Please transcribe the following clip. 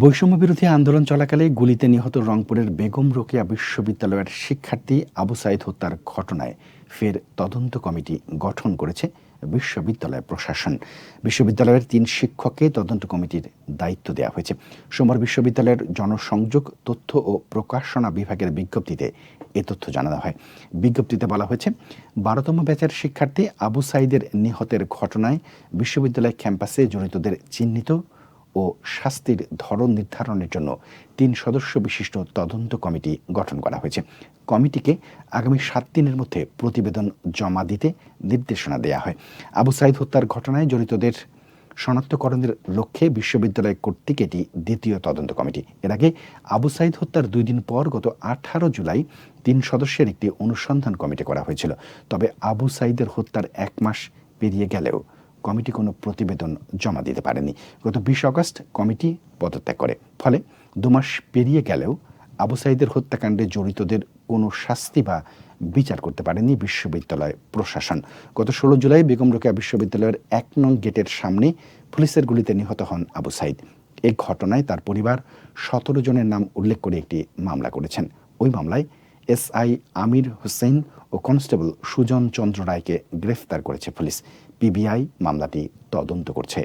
বৈষম্য বিরোধী আন্দোলন চলাকালে গুলিতে নিহত রংপুরের বেগম রোকেয়া বিশ্ববিদ্যালয়ের শিক্ষার্থী আবু সাইদ হত্যার ঘটনায় ফের তদন্ত কমিটি গঠন করেছে বিশ্ববিদ্যালয় প্রশাসন। বিশ্ববিদ্যালয়ের তিন শিক্ষককে তদন্ত কমিটির দায়িত্ব দেওয়া হয়েছে। সোমবার বিশ্ববিদ্যালয়ের জনসংযোগ, তথ্য ও প্রকাশনা বিভাগের বিজ্ঞপ্তিতে এ তথ্য জানানো হয়। বিজ্ঞপ্তিতে বলা হয়েছে, বারোতম ব্যাচের শিক্ষার্থী আবু সাইদের নিহতের ঘটনায় বিশ্ববিদ্যালয় ক্যাম্পাসে জড়িতদের চিহ্নিত ও শাস্তির ধরন নির্ধারণের জন্য তিন সদস্য বিশিষ্ট তদন্ত কমিটি গঠন করা হয়েছে। কমিটিকে আগামী সাত দিনের মধ্যে প্রতিবেদন জমা দিতে নির্দেশনা দেওয়া হয়। আবু সাইদ হত্যার ঘটনায় জড়িতদের শনাক্তকরণের লক্ষ্যে বিশ্ববিদ্যালয় কর্তৃক এটি দ্বিতীয় তদন্ত কমিটি। এর আগে আবু সাইদ হত্যার দুই দিন পর গত আঠারো জুলাই তিন সদস্যের একটি অনুসন্ধান কমিটি করা হয়েছিল। তবে আবু সাইদের হত্যার এক মাস পেরিয়ে গেলেও কমিটি কোনো প্রতিবেদন জমা দিতে পারেনি। গত বিশ আগস্ট কমিটি পদত্যাগ করে। ফলে দুমাস পেরিয়ে গেলেও আবু সাইদের হত্যাকাণ্ডে জড়িতদের কোনো শাস্তি বা বিচার করতে পারেনি বিশ্ববিদ্যালয় প্রশাসন। গত ষোলো জুলাই বেগম রোকেয়া বিশ্ববিদ্যালয়ের এক নং গেটের সামনে পুলিশের গুলিতে নিহত হন আবু সাইদ। এই ঘটনায় তার পরিবার সতেরো জনের নাম উল্লেখ করে একটি মামলা করেছেন। ওই মামলায় এসআই আমির হুসেন ও কনস্টেবল সুজন চন্দ্র রায়কে গ্রেফতার করেছে পুলিশ। পিবিআই মামলাটি তদন্ত করছে।